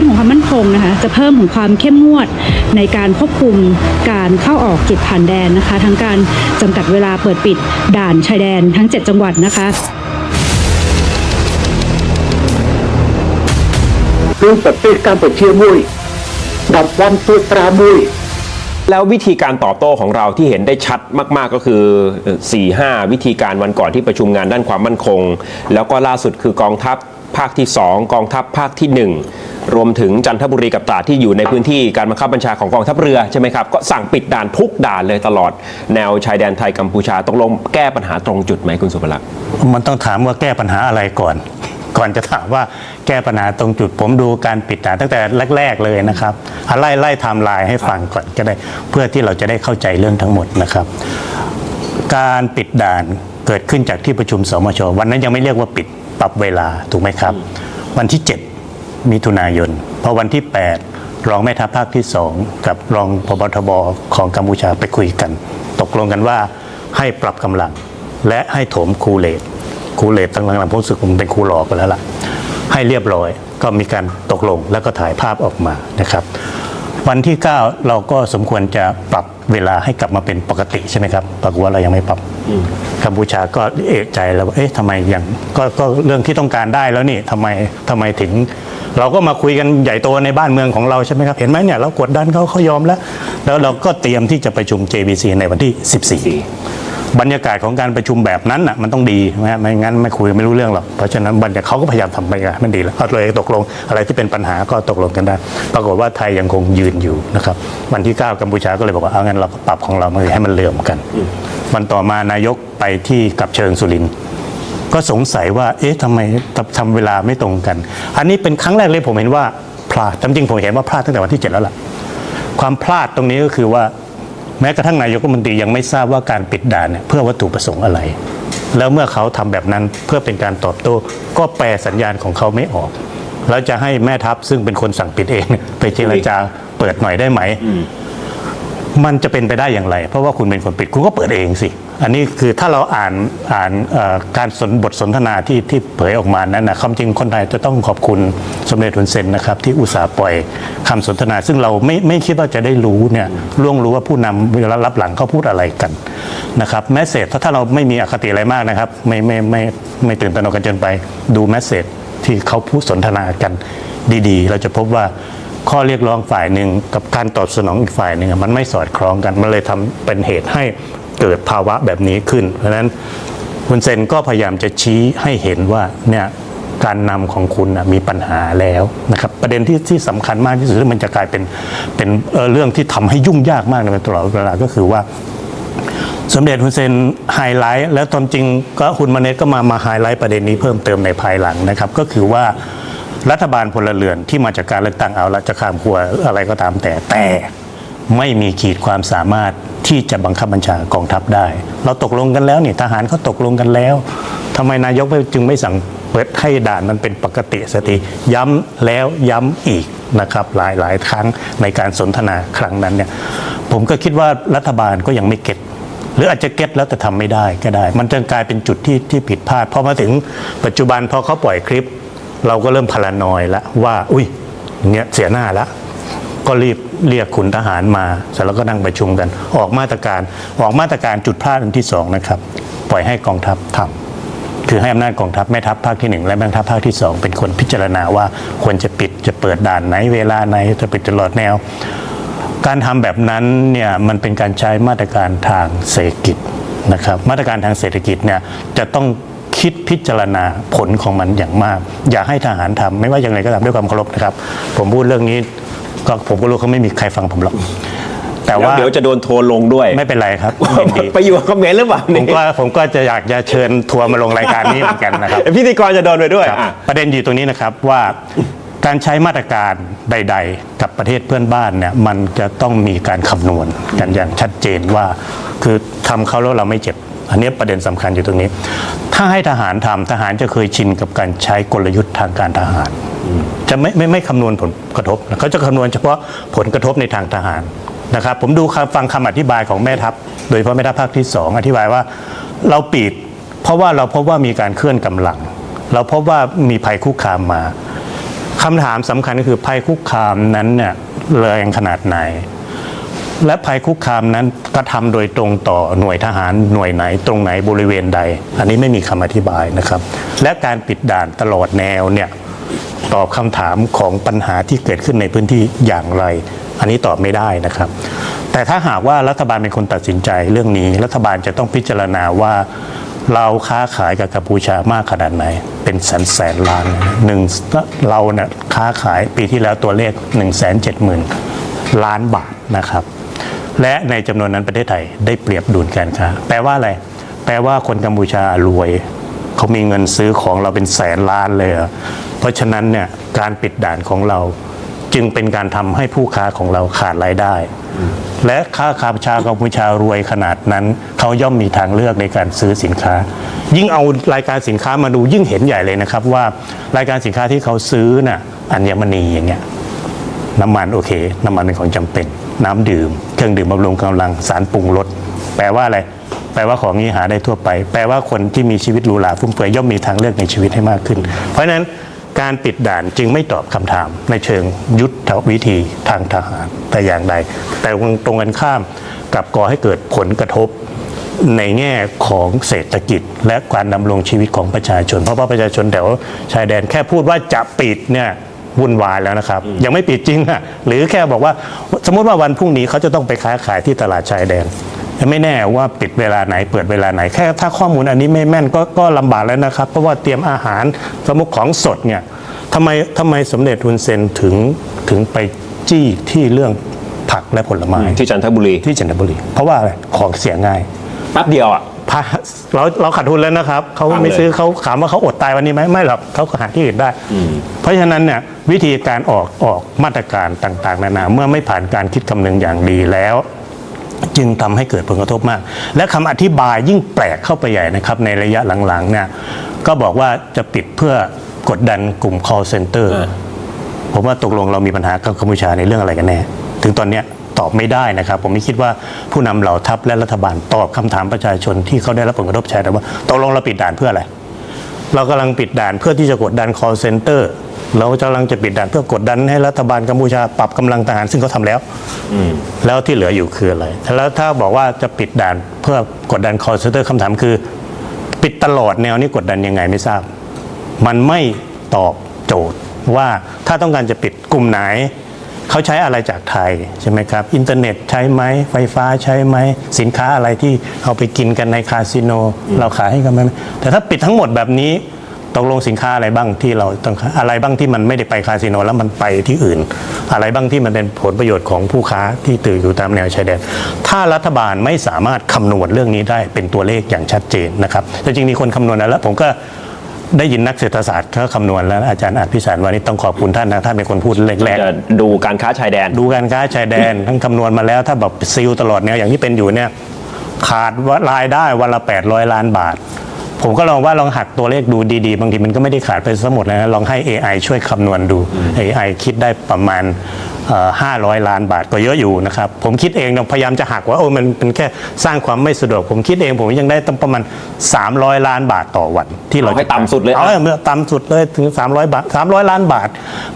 านของความมั่นคงนะคะ จะเพิ่มของความเข้มงวดในการควบคุมการเข้าออกจุดผ่านแดนนะคะ ทั้งการจำกัดเวลาเปิดปิดด่านชายแดนทั้ง 7 จังหวัดนะคะรูปแบบเป็นการเปิดเชื่อมุยดับวันตัวตรามุยแล้ววิธีการตอบโต้ของเราที่เห็นได้ชัดมาก ๆ ก็คือ 4-5 วิธีการวันก่อนที่ประชุมงานด้านความมั่นคง แล้วก็ล่าสุดคือกองทัพ ภาคที่ 2 กองทัพภาคที่ 1 รวมถึงจันทบุรีกับตราดที่อยู่ในพื้นที่การบังคับบัญชาของกองทัพเรือใช่ไหมครับก็สั่งปิดด่านทุกด่านเลยตลอด แนวชายแดนไทยกัมพูชาตกลงแก้ปัญหาตรงจุดไหมคุณสุภลักษณ์มันต้องถามว่าแก้ปัญหาอะไรก่อน ก่อนจะถามว่าแก้ปัญหาตรงจุด ผมดูการปิดด่านตั้งแต่แรก ๆเลยนะครับเอาไล่ไล่ไทม์ไลน์ให้ฟังก่อนก็ได้เพื่อที่เราจะได้เข้าใจเรื่องทั้งหมดนะครับ การปิดด่านเกิดขึ้นจากที่ประชุมสมชวันนั้นยังไม่เรียกว่าปิด ปรับเวลาถูกไหมครับ วันที่ 7 มิถุนายนพอวันที่ 8 รองแม่ทัพภาคที่ 2 กับรองพบทบของกัมพูชาไปคุยกัน ตกลงกันว่าให้ปรับกำลัง และให้โถมคูเลตคูเลตตั้งหลังๆผมรู้สึกผมเป็นครูหลอกไปแล้วล่ะให้เรียบร้อยก็มีการตกลงแล้วก็ถ่ายภาพออกมานะครับ วันที่ 9 เราก็สมควรจะปรับเวลาให้กลับมาเป็นปกติใช่ไหมครับปรากฏว่าเรายังไม่ปรับกัมพูชาก็เอกใจแล้วว่าเอ๊ะทำไมยังก็ก็เรื่องที่ต้องการได้แล้วนี่ทำไมทำไมถึง เราก็มาคุยกันใหญ่โตในบ้านเมืองของเราใช่ไหมครับ เห็นไหมเนี่ยเรากดดันเขาเขายอมแล้ว แล้วเราก็เตรียมที่จะประชุม JBC ในวันที่ 14 บรรยากาศของการประชุมแบบนั้นอะมันต้องดีนะฮะไม่งั้นไม่คุยไม่รู้เรื่องหรอกเพราะฉะนั้นบรรยากาศเขาก็พยายามทำบรรยากาศให้มันดีแล้วก็เลยตกลงอะไรที่เป็นปัญหาก็ตกลงกันได้ ปรากฏว่าไทยยังคงยืนอยู่นะครับวันที่ 9 กัมพูชาก็เลยบอกว่าเอางั้นเราก็ปรับของเรามาให้มันเลื่อมกัน วันต่อมานายกไปที่กับเชิงสุรินทร์ก็สงสัยว่า เอ๊ะทำไมทำเวลาไม่ตรงกัน อันนี้เป็นครั้งแรกเลยผมเห็นว่าพลาดจริงๆผมเห็นว่าพลาดตั้งแต่วันที่เจ็ดแล้วล่ะ ความพลาดตรงนี้ก็คือว่า แม้กระทั่งนายกรัฐมนตรียังไม่ทราบว่าการปิดด่านเนี่ยเพื่อวัตถุประสงค์อะไร แล้วเมื่อเขาทำแบบนั้นเพื่อเป็นการตอบโต้ก็แปลสัญญาณของเขาไม่ออก แล้วจะให้แม่ทัพซึ่งเป็นคนสั่งปิดเอง ไปเจรจาเปิดหน่อยได้ไหม มันจะเป็นไปได้อย่างไร เพราะว่าคุณเป็นคนปิดคุณก็เปิดเองสิ อันนี้คือถ้าเราอ่านอ่านการสนบทสนทนาที่ที่เผยออกมานั้นนะความจริงคนไทยจะต้องขอบคุณสมเด็จทุนเซนนะครับที่อุตส่าห์ปล่อยคำสนทนา ซึ่งเราไม่ไม่คิดว่าจะได้รู้เนี่ยล่วงรู้ว่าผู้นำเวลารับหลังเขาพูดอะไรกันนะครับแมสเซจถ้าถ้าเราไม่มีอคติอะไรมากนะครับ ไม่ไม่ไม่ไม่ตื่นตระหนกกันจนไปดูแมสเซจที่เขาพูดสนทนากันดีๆ เราจะพบว่าข้อเรียกร้องฝ่ายหนึ่งกับการตอบสนองอีกฝ่ายหนึ่งมันไม่สอดคล้องกัน มันเลยทำเป็นเหตุให้ เกิดภาวะแบบนี้ขึ้น เพราะนั้นคุณเซนก็พยายามจะชี้ให้เห็นว่าเนี่ยการนำของคุณนะมีปัญหาแล้วนะครับประเด็นที่ที่สำคัญมากที่สุดที่มันจะกลายเป็นเป็นเเรื่องที่ทำให้ยุ่งยากมากในตลอดเวลาก็คือว่าสมเด็จฮุนเซนไฮไลท์แล้วตอนจริงก็คุณมาเนตก็มามาไฮไลท์ประเด็นนี้เพิ่มเติมในภายหลังนะครับ ก็คือว่ารัฐบาลพลเรือนที่มาจากการเลือกตั้งเอาละจะข้ามขั้วอะไรก็ตามแต่แต่ ไม่มีขีดความสามารถที่จะบังคับบัญชากองทัพได้ เราตกลงกันแล้วนี่ทหารเขาตกลงกันแล้วทำไมนายกจึงไม่สั่งเปิดให้ด่านมันเป็นปกติสติย้ำแล้วย้ำอีกนะครับหลายหลายครั้งในการสนทนาครั้งนั้นเนี่ยผมก็คิดว่ารัฐบาลก็ยังไม่เก็ตหรืออาจจะเก็ตแล้วแต่ทำไม่ได้ก็ได้ มันจะกลายเป็นจุดที่ที่ผิดพลาดพอมาถึงปัจจุบันพอเขาปล่อยคลิป เราก็เริ่มพลานอยแล้วว่า อุ้ยเงี้ยเสียหน้าล้ว ก็รีบเรียกขุนทหารมาเสร็จแล้วก็นั่งประชุมกัน ออกมาตรการออกมาตรการจุดพลาดอันที่สองนะครับ ปล่อยให้กองทัพทำคือให้อำนาจกองทัพแม่ทัพภาคที่หนึ่งและแม่ทัพภาคที่สองเป็นคนพิจารณาว่าควรจะปิดจะเปิดด่านไหนเวลาไหนจะปิดตลอดแนว การทำแบบนั้นเนี่ยมันเป็นการใช้มาตรการทางเศรษฐกิจนะครับ มาตรการทางเศรษฐกิจเนี่ยจะต้องคิดพิจารณาผลของมันอย่างมาก อย่าให้ทหารทำไม่ว่าอย่างไรก็ตามด้วยความเคารพนะครับ ผมพูดเรื่องนี้ ก็ผมก็รู้เขาไม่มีใครฟังผมหรอกแต่แล้วว่าเดี๋ยวจะโดนทัวร์ลงด้วยไม่เป็นไรครับยินดีไปอยู่กับเขมรหรือเปล่าผมก็ผมก็จะอยากจะเชิญทัวร์มาลงรายการนี้เหมือนกันนะครับพิธีกรจะโดนไปด้วยครับอะประเด็นอยู่ตรงนี้นะครับว่าการใช้มาตรการใด ๆ กับประเทศเพื่อนบ้านเนี่ยมันจะต้องมีการคำนวณกันอย่างชัดเจนว่า คือทำเขาแล้วเราไม่เจ็บ อันนี้ประเด็นสำคัญอยู่ตรงนี้ ถ้าให้ทหารทำทหารจะเคยชินกับการใช้กลยุทธ์ทางการทหาร จะไม่ไม่ไม่คำนวณผลกระทบเขาจะคำนวณเฉพาะผลกระทบในทางทหารนะครับ ผมดูฟังคำอธิบายของแม่ทัพ โดยเฉพาะแม่ทัพภาคที่สองอธิบายว่าเราปิด เพราะว่าเราพบว่ามีการเคลื่อนกำลัง เราพบว่ามีภัยคุกคามมาคำถามสำคัญก็คือภัยคุกคามนั้นเนี่ยแรงขนาดไหน และภัยคุกคามนั้นกระทำโดยตรงต่อหน่วยทหารหน่วยไหน ตรงไหนบริเวณใด อันนี้ไม่มีคำอธิบายนะครับ และการปิดด่านตลอดแนวเนี่ยตอบคำถามของปัญหาที่เกิดขึ้นในพื้นที่อย่างไร อันนี้ตอบไม่ได้นะครับ แต่ถ้าหากว่ารัฐบาลเป็นคนตัดสินใจเรื่องนี้ รัฐบาลจะต้องพิจารณาว่าเราค้าขายกับกัมพูชามากขนาดไหน เป็นแสนแสนล้านหนึ่งเราเนี่ยค้าขายปีที่แล้วตัวเลข1นึ่งแสนเจ็ดหมื่นล้านบาทนะครับ และในจำนวนนั้นประเทศไทยได้เปรียบดุลการค้า แปลว่าอะไร แปลว่าคนกัมพูชารวยเขามีเงินซื้อของเราเป็นแสนล้านเลยอเพราะฉะนั้นเนี่ยการปิดด่านของเราจึงเป็นการทำให้ผู้ค้าของเราขาดรายได้ และค้าคาชากัมพูชารวยขนาดนั้น เขาย่อมมีทางเลือกในการซื้อสินค้า ยิ่งเอารายการสินค้ามาดูยิ่งเห็นใหญ่เลยนะครับว่ารายการสินค้าที่เขาซื้อน่ะอัญมณีอย่างเงี้ยน้ำมันโอเค น้ำมันเป็นของจำเป็น น้ำดื่ม เครื่องดื่มบำรุงกำลังสารปรุงรสแปลว่าอะไร แปลว่าของนี้หาได้ทั่วไป แปลว่าคนที่มีชีวิตหรูหราฟุ่มเฟือยย่อมมีทางเลือกในชีวิตให้มากขึ้น เพราะฉะนั้นการปิดด่านจึงไม่ตอบคำถามในเชิงยุทธวิธีทางทหารแต่อย่างใด แต่ตรงกันข้ามกับก่อให้เกิดผลกระทบในแง่ของเศรษฐกิจ และการดำรงชีวิตของประชาชน เพราะว่าประชาชนแถวชายแดนแค่พูดว่าจะปิดเนี่ย วุ่นวายแล้วนะครับ ยังไม่ปิดจริงอะหรือแค่บอกว่าสมมติว่าวันพรุ่งนี้เขาจะต้องไปค้าขายที่ตลาดชายแดนยังไม่แน่ว่าปิดเวลาไหนเปิดเวลาไหนแค่ถ้าข้อมูลอันนี้ไม่แม่นก็ก็ลำบากแล้วนะครับ เพราะว่าเตรียมอาหารสมมติของสดเนี่ยทำไมทำไมสมเด็จทุนเซนถึงถึงไปจี้ที่เรื่องผักและผลไม้ที่จันทบุรีที่จันทบุรี เพราะว่าอะไรของเสียง่ายแป๊บเดียวอะ พาเราเราขาดทุนแล้วนะครับเขาเอาเลยไม่ซื้อเขาถามว่าเขาอดตายวันนี้ไหมไม่หรอกเขาก็หาที่อื่นได้ เพราะฉะนั้นเนี่ยวิธีการออกออกมาตรการต่างๆ นานาเมื่อไม่ผ่านการคิดคำนึงอย่างดีแล้ว จึงทำให้เกิดผลกระทบมาก และคำอธิบายยิ่งแปลกเข้าไปใหญ่นะครับ ในระยะหลังๆเนี่ยก็บอกว่าจะปิดเพื่อกดดันกลุ่ม call center ผมว่าตกลงเรามีปัญหากับกัมพูชาในเรื่องอะไรกันแน่ถึงตอนเนี้ย ตอบไม่ได้นะครับ ผมไม่คิดว่าผู้นำเหล่าทัพและรัฐบาลตอบคำถามประชาชนที่เขาได้รับผลกระทบใช่แต่ว่าตกลงเราปิดด่านเพื่ออะไร เรากำลังปิดด่านเพื่อที่จะกดดัน call center เรากำลังจะปิดด่านเพื่อกดดันให้รัฐบาลกัมพูชาปรับกำลังทหารซึ่งเขาทำแล้วแล้วที่เหลืออยู่คืออะไรแล้วถ้าบอกว่าจะปิดด่านเพื่อกดดัน call center คำถามคือ ปิดตลอดแนวนี้กดดันยังไงไม่ทราบ มันไม่ตอบโจทย์ว่าถ้าต้องการจะปิดกลุ่มไหน เขาใช้อะไรจากไทยใช่ไหมครับ อินเทอร์เน็ตใช้ไหมไฟฟ้าใช้ไหมสินค้าอะไรที่เอาไปกินกันในคาสิโน เราขายให้กันไหมแต่ถ้าปิดทั้งหมดแบบนี้ตกลงสินค้าอะไรบ้างที่เราต้องอะไรบ้างที่มันไม่ได้ไปคาสิโนแล้วมันไปที่อื่น อะไรบ้างที่มันเป็นผลประโยชน์ของผู้ค้าที่ตื่นอยู่ตามแนวชายแดนถ้ารัฐบาลไม่สามารถคำนวณเรื่องนี้ได้เป็นตัวเลขอย่างชัดเจนนะครับแต่จริงมีคนคำนวณแล้วผมก็ ได้ยินนักเศรษฐศาสตร์เขาคำนวณแล้วอาจารย์อาจพิสารวันนี้ต้องขอบคุณท่านนะท่านเป็นคนพูดแรกจะดูการค้าชายแดน ๆดูการค้าชายแดนทั้งคำนวณมาแล้วถ้าแบบซีลตลอดแนวอย่างที่เป็นอยู่เนี่ยขาดรายได้วันละ 800 ล้านบาท ผมก็ลองว่าลองหักตัวเลขดูดีๆ บางทีมันก็ไม่ได้ขาดไปซะหมดเลยนะลองให้ AI ช่วยคำนวณดู AI คิดได้ประมาณเอ่อ 500 ล้านบาทก็เยอะอยู่นะครับ ผมคิดเองนะพยายามจะหักว่าโอ้มันเป็นแค่สร้างความไม่สะดวก ผมคิดเองผมยังได้ต้องประมาณ 300 ล้านบาทต่อวัน ที่เราเอาให้ต่ำสุดเลยอาให้ต่ำสุดเลยถึง 300 บาท 300 ล้านบาท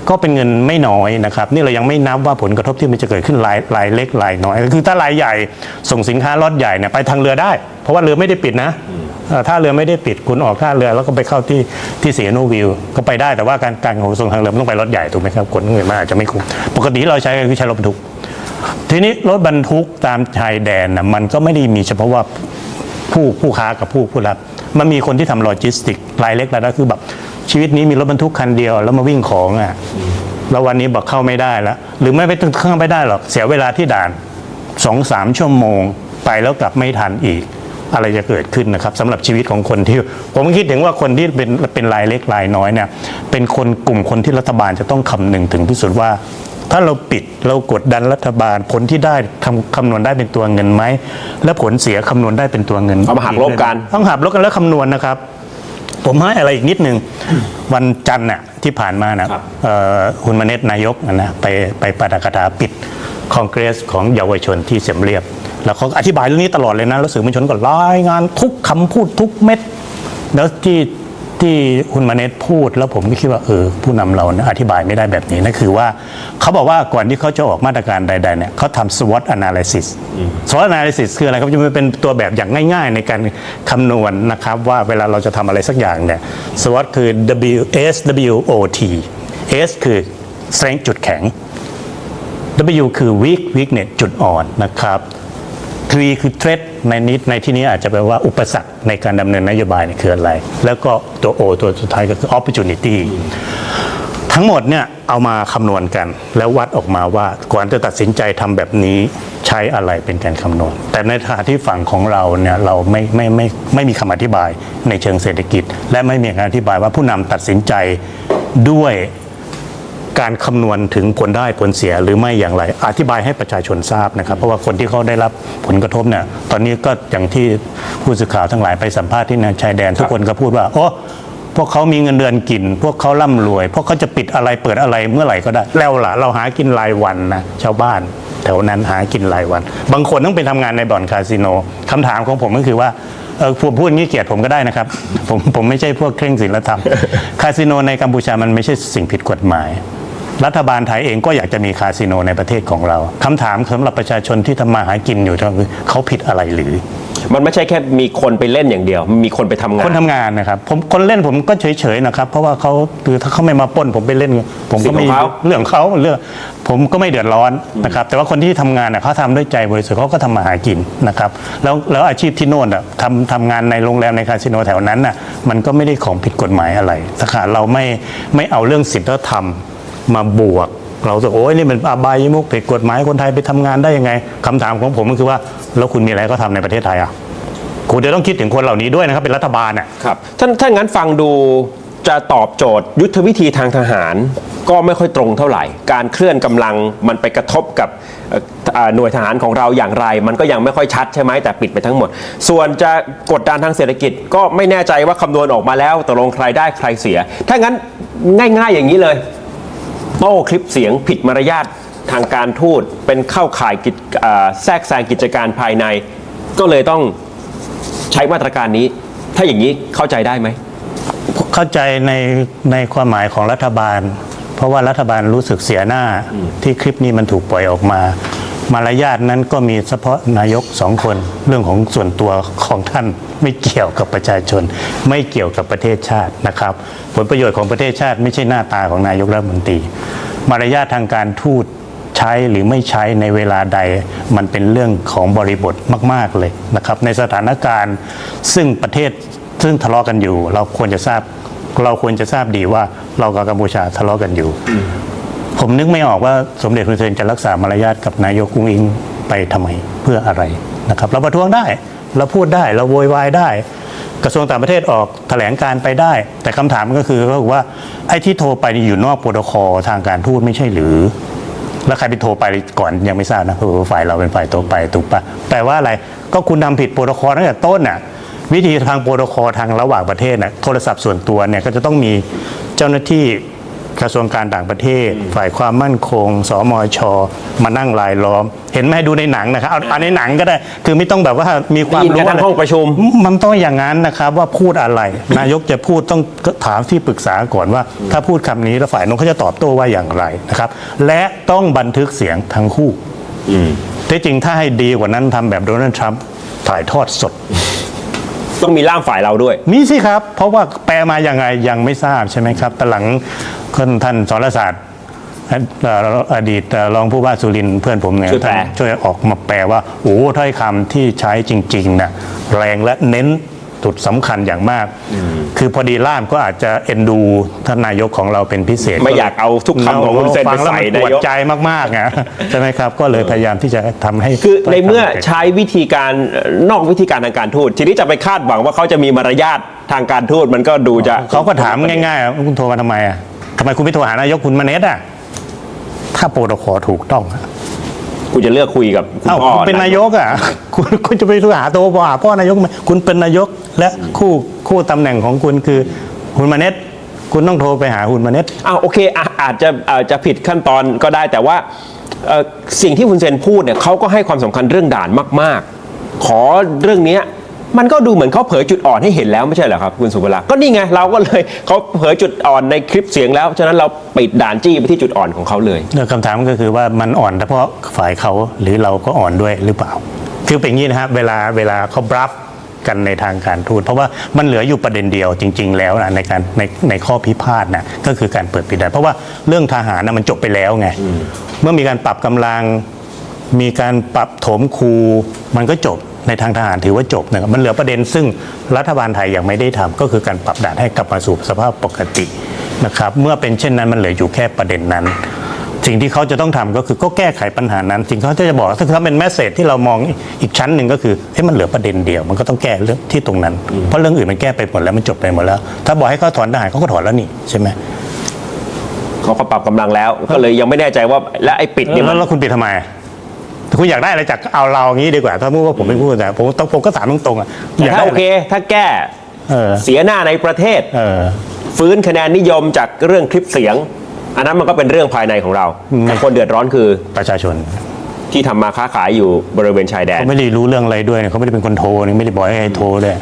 ก็เป็นเงินไม่น้อยนะครับ นี่เรายังไม่นับว่าผลกระทบที่มันจะเกิดขึ้นรายรายเล็กรายน้อย คือถ้ารายใหญ่ส่งสินค้าล็อตใหญ่เนี่ยไปทางเรือได้ เพราะว่าเรือไม่ได้ปิดนะ เอ่อถ้าเรือไม่ได้ปิดคุณออกท่าเรือแล้วก็ไปเข้าที่ที่เสียโนวิว ก็ไปได้แต่ว่าการการขนส่งทางเรือมันต้องไปรถใหญ่ถูกไหมครับขนเงินมาอาจจะไม่คุ้มปกติเราใช้คือใช้รถบรรทุก ทีนี้รถบรรทุกตามชายแดนนะมันก็ไม่ได้มีเฉพาะว่าผู้ผู้ค้ากับผู้ผู้รับ มันมีคนที่ทำโลจิสติกรายเล็กรายน้อยคือแบบชีวิตนี้มีรถบรรทุกคันเดียวแล้วมาวิ่งของอะแล้ววันนี้บอกเข้าไม่ได้แล้ว หรือไม่ไปถึงเข้าไม่ได้หรอกเสียเวลาที่ด่านสองสามชั่วโมง ไปแล้วกลับไม่ทันอีก อะไรจะเกิดขึ้นนะครับสำหรับชีวิตของคนที่ ผมคิดถึงว่าคนที่เป็นเป็นรายเล็กรายน้อยเนี่ยเป็นคนกลุ่มคนที่รัฐบาลจะต้องคำนึงถึงที่สุดว่า ถ้าเราปิดเรากดดันรัฐบาลผลที่ได้คำคำนวณได้เป็นตัวเงินไหมและผลเสียคำนวณได้เป็นตัวเงินเอามาหักลบกัน ต้องหักลบกันแล้วคำนวณนะครับ ผมให้อะไรอีกนิดหนึ่งวันจันทร์น่ะที่ผ่านมานะครับเอ่อคุณมเนตนายกนะนะไปไปปาฐกถาปิดคอนเกรสของเยาวชนที่เสียมเรียบ แล้วเขาก็อธิบายเรื่องนี้ตลอดเลยนะแล้วสื่อมวลชนก็รายงานทุกคำพูดทุกเม็ดแล้วที่ที่คุณมาเนตพูดแล้วผมก็คิดว่าเออผู้นำเราเนี่ยอธิบายไม่ได้แบบนี้นั่นคือว่าเขาบอกว่าก่อนที่เขาจะออกมาตรการใดๆเนี่ยเขาทำ SWOT analysis SWOT analysis คืออะไรครับจะเป็นตัวแบบอย่างง่าย ๆ ในการคำนวณนะครับว่าเวลาเราจะทำอะไรสักอย่างเนี่ย SWOT คือ W S W O T S คือ strength จุดแข็ง W คือ weak weakness จุดอ่อนนะครับ T คือ threat ในนิดในที่นี้อาจจะแปลว่าอุปสรรคในการดำเนินนโยบายนี่ยคืออะไร แล้วก็ตัว O ตัวสุดท้ายก็คือ opportunity ทั้งหมดเนี่ยเอามาคำนวณกัน แล้ววัดออกมาว่าก่อนจะตัดสินใจทำแบบนี้ใช้อะไรเป็นการคำนวณ แต่ในทางที่ฝั่งของเราเนี่ยเราไม่ไม่ไม่ไม่มีคำอธิบายในเชิงเศรษฐกิจ และไม่มีการอธิบายว่าผู้นำตัดสินใจด้วย การคำนวณถึงผลได้ผลเสียหรือไม่อย่างไร อธิบายให้ประชาชนทราบนะครับ เพราะว่าคนที่เขาได้รับผลกระทบเนี่ยตอนนี้ก็อย่างที่ผู้สื่อข่าวทั้งหลายไปสัมภาษณ์ที่นชายแดน ทุกคนก็พูดว่าโอ้พวกเขามีเงินเดือนกิน พวกเขาร่ำรวย พวกเขาจะปิดอะไรเปิดอะไรเมื่อไหร่ก็ได้ แล้วล่ะเราหากินรายวันนะชาวบ้าน แถวนั้นหากินรายวัน บางคนต้องไปทำงานในบ่อนคาสิโนคำถามของผมก็คือว่าเออผมพูดงี้เกียรติผมก็ได้นะครับ ผมผมไม่ใช่พวกเคร่งศีลธรรม คาสิโนในกัมพูชามันไม่ใช่สิ่งผิดกฎหมาย รัฐบาลไทยเองก็อยากจะมีคาสิโนในประเทศของเราคำถามสำหรับประชาชนที่ทำมาหากินอยู่ก็คือเขาผิดอะไรหรือ มันไม่ใช่แค่มีคนไปเล่นอย่างเดียว มีคนไปทำงาน คนทำงานนะครับผมคนเล่นผมก็เฉยๆนะครับ เพราะว่าเขาคือถ้าเขาไม่มาปล้นผมไปเล่น ผมก็ไม่สิทธิ์ของเขาเรื่องของเขาเรื่องผมก็ไม่เดือดร้อนนะครับ แต่ว่าคนที่ทำงานน่ะเขาทำด้วยใจบริสุทธิ์เขาก็ทำมาหากินนะครับ แล้วแล้วอาชีพที่โน่นอะทำทำงานในโรงแรมในคาสิโนแถวนั้นน่ะมันก็ไม่ได้ของผิดกฎหมายอะไรสาขาเราไม่ไม่เอาเรื่องศีลธรรม มาบวก เราสึกโอ้ยนี่มันอบายมุกผิดกฎหมายคนไทยไปทำงานได้ยังไงคำถามของผมก็คือว่าแล้วคุณมีอะไรก็ทำในประเทศไทยอะคุณจะต้องคิดถึงคนเหล่านี้ด้วยนะครับเป็นรัฐบาลอะครับท่านถ้างั้นฟังดูจะตอบโจทย์ยุทธวิธีทางทหาร ก็ไม่ค่อยตรงเท่าไหร่ การเคลื่อนกำลังมันไปกระทบกับหน่วยทหารของเราอย่างไร มันก็ยังไม่ค่อยชัดใช่ไหมแต่ปิดไปทั้งหมด ส่วนจะกดดันทางเศรษฐกิจก็ไม่แน่ใจว่าคำนวณออกมาแล้วตกลงใครได้ใครเสีย ถ้างั้นง่าย ๆ อย่างนี้เลย โต้คลิปเสียงผิดมารยาททางการทูตเป็นเข้าข่ายกิจเอ่อแทรกแซงกิจการภายใน ก็เลยต้องใช้มาตรการนี้ ถ้าอย่างนี้เข้าใจได้ไหม เข้าใจในในความหมายของรัฐบาล เพราะว่ารัฐบาลรู้สึกเสียหน้าที่คลิปนี้มันถูกปล่อยออกมา มารยาทนั้นก็มีเฉพาะนายกสองคน เรื่องของส่วนตัวของท่านไม่เกี่ยวกับประชาชน ไม่เกี่ยวกับประเทศชาตินะครับ ผลประโยชน์ของประเทศชาติไม่ใช่หน้าตาของนายกรัฐมนตรี มารยาททางการทูตใช้หรือไม่ใช้ในเวลาใดมันเป็นเรื่องของบริบทมาก ๆเลยนะครับ ในสถานการณ์ซึ่งประเทศซึ่งทะเลาะกันอยู่ เราควรจะทราบเราควรจะทราบดีว่าเรากับกัมพูชาทะเลาะกันอยู่ ผมนึกไม่ออกว่าสมเด็จพระเซนจะรักษามารยาทกับนายกกุ้งอิงไปทำไมเพื่ออะไรนะครับ เราประท้วงได้เราพูดได้เราโวยวายได้ กระทรวงต่างประเทศออกแถลงการไปได้ แต่คำถามก็คือก็คือว่าไอ้ที่โทรไปนี่อยู่นอกโปรโตคอลทางการทูตไม่ใช่หรือ แล้วใครไปโทรไปก่อนยังไม่ทราบนะเพราะว่าฝ่ายเราเป็นฝ่ายโทรไปถูกปะแปลว่าอะไรก็คุณทำผิดโปรโตคอลตั้งแต่ต้นน่ะวิธีทางโปรโตคอลทางระหว่างประเทศน่ะโทรศัพท์ส่วนตัวเนี่ยก็จะต้องมีเจ้าหน้าที่ กระทรวงการต่างประเทศ ฝ่ายความมั่นคง สมช มานั่งรายล้อม เห็นไหมดูในหนังนะครับเอาเอาในหนังก็ได้ คือไม่ต้องแบบว่ามีความได้ยินรู้กันทั้งห้องประชุม มันต้องอย่างนั้นนะครับว่าพูดอะไร นายกจะพูดต้องถามที่ปรึกษาก่อนว่า ถ้าพูดคำนี้แล้วฝ่ายนู้นเขาจะตอบโต้ว่าอย่างไรนะครับ และต้องบันทึกเสียงทั้งคู่ ที่จริงถ้าให้ดีกว่านั้นทำแบบโดนัลด์ทรัมป์ถ่ายทอดสด ต้องมีล่ามฝ่ายเราด้วย มีสิครับ เพราะว่าแปลมาอย่างไงยังไม่ทราบใช่ไหมครับแต่หลังคนท่านสรศาสตร์เอ่ออดีตเอ่อรองผู้ว่าสุรินทร์เพื่อนผมเนี่ยช่วยแปล ท่านช่วยออกมาแปลว่า โอ้ถ้อยคำที่ใช้จริงๆนะแรงและเน้น จุดสำคัญอย่างมาก คือพอดีล่ามก็อาจจะเอ็นดูท่านนายกของเราเป็นพิเศษ ไม่อยากเอาทุกคำของคุณเซนไปฟังแล้วใส่มันปวดนายกใจมากๆนะใช่ไหมครับ ก็เลยพยายามที่จะทำให้คือในเมื่อถ้ยคำใช้วิธีการเอ่อนอกวิธีการทางการทูตทีนี้จะไปคาดหวังว่าเขาจะมีมารยาททางการทูตมันก็ดูจะเขาก็ถามง่ายๆว่าคุณโทรมาทำไมอะทำไมคุณไม่โทรหานายกคุณมาเนตอะถ้าโปรโตคอลถูกต้อง อะคุณจะเลือกคุยกับคุณเอ้าพ่อคุณเป็นนายกอะ คุณคุณจะไปโทรหาโทรหาพ่อนายกทำไมคุณเป็นนายกและคู่คู่ตำแหน่งของคุณคือคุณมาเนตคุณต้องโทรไปหาคุณมาเนตอ้าวโอเคอะอาจจะอาจจะผิดขั้นตอนก็ได้แต่ว่าเอ่อสิ่งที่คุณเซนพูดเนี่ยเขาก็ให้ความสำคัญเรื่องด่านมาก ๆ ขอเรื่องเนี้ย มันก็ดูเหมือนเขาเผยจุดอ่อนให้เห็นแล้วไม่ใช่เหรอครับคุณสุภลักษณ์ก็นี่ไงเราก็เลยเขาเผยจุดอ่อนในคลิปเสียงแล้วฉะนั้นเราปิดด่านจี้ไปที่จุดอ่อนของเขาเลยเรื่องคำถามก็คือว่ามันอ่อนเฉพาะฝ่ายเขาหรือเราก็อ่อนด้วยหรือเปล่า คือเป็นอย่างนี้นะครับเวลาเวลาเขาบลัฟกันในทางการทูตเพราะว่ามันเหลืออยู่ประเด็นเดียวจริง ๆ แล้วนะในการในในข้อพิพาทนะก็คือการเปิดปิดด่านเพราะว่าเรื่องทหารนะมันจบไปแล้วไงเมื่อมีการปรับกำลังมีการปรับโถมคูมันก็จบ ในทางทหารถือว่าจบนะครับมันเหลือประเด็นซึ่งรัฐบาลไทยยังไม่ได้ทำก็คือการปรับด่านให้กลับมาสู่สภาพปกตินะครับเมื่อเป็นเช่นนั้นมันเหลืออยู่แค่ประเด็นนั้น สิ่งที่เขาจะต้องทำก็คือก็แก้ไขปัญหานั้น สิ่งที่เขาจะบอกถ้าเป็นแมสเซจที่เรามองอีกชั้นหนึ่งก็คือเฮ้ยมันเหลือประเด็นเดียว มันก็ต้องแก้เรื่องที่ตรงนั้น เพราะเรื่องอื่นมันแก้ไปหมดแล้วมันจบไปหมดแล้ว ถ้าบอกให้เขาถอนทหารเขาก็ถอนแล้วนี่ใช่ไหมเขาก็ปรับกำลังแล้ว ก็เลยยังไม่แน่ใจว่าและไอ้ปิดเนี่ยแล้มัวนแล้วคุณปิดทำไม คุณอยากได้อะไรจากเอาเราอย่างนี้ดีกว่า ถ้าพูดว่าผมเป็นผู้แต่ผมต้องผมก็ถามตรงๆอะอแต่ยากถ้าได้โอเค ถ้าแก้เออเสียหน้าในประเทศ เออ ฟื้นคะแนนนิยมจากเรื่องคลิปเสียง อันนั้นมันก็เป็นเรื่องภายในของเราอืม แต่คนเดือดร้อนคือประชาชนที่ทำมาค้าขายอยู่บริเวณชายแดน เขาไม่ได้รู้เรื่องอะไรด้วยเนี่ยเขาไม่ได้เป็นคนโทรนี่ไม่ได้บอกให้ใครโทรเลย